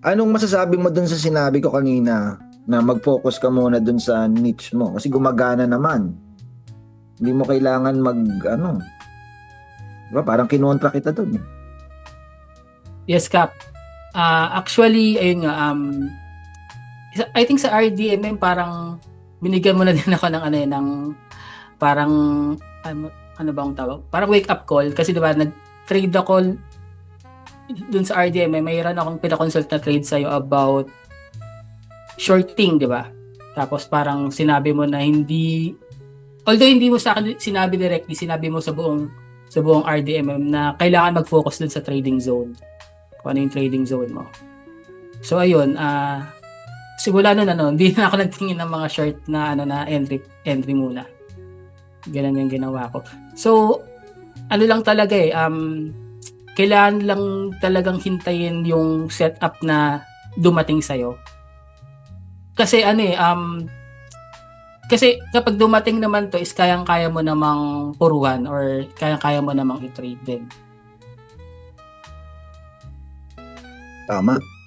Anong masasabi mo dun sa sinabi ko kanina na mag-focus ka muna dun sa niche mo kasi gumagana naman. Hindi mo kailangan mag ano. Diba? Parang kinontra kita dun. Yes, Cap. Ah, actually, ayun nga, um, I think sa RDMM parang binigyan mo na din ako ng ano eh, ng parang ano, ano bang tawag? Parang wake up call kasi 'di ba nag-trade ako dun sa RDMM, mayroon akong pinakonsult na trade sa'yo about shorting, 'di ba? Tapos parang sinabi mo na hindi although hindi mo sa akin sinabi directly, sinabi mo sa buong sa buong RDMM na kailangan mag-focus dun sa trading zone kung ano yung trading zone mo. So ayun, ah simula nun ano, hindi na ako nagtingin ng mga short na ano na entry entry muna. Ganun yung ginawa ko. So ano lang talaga eh, um kailangan lang talagang hintayin yung setup na dumating sa'yo. Kasi ano eh, um, kasi kapag dumating naman to is kayang-kaya mo namang puruhan or kayang-kaya mo namang i-trade din. Tama.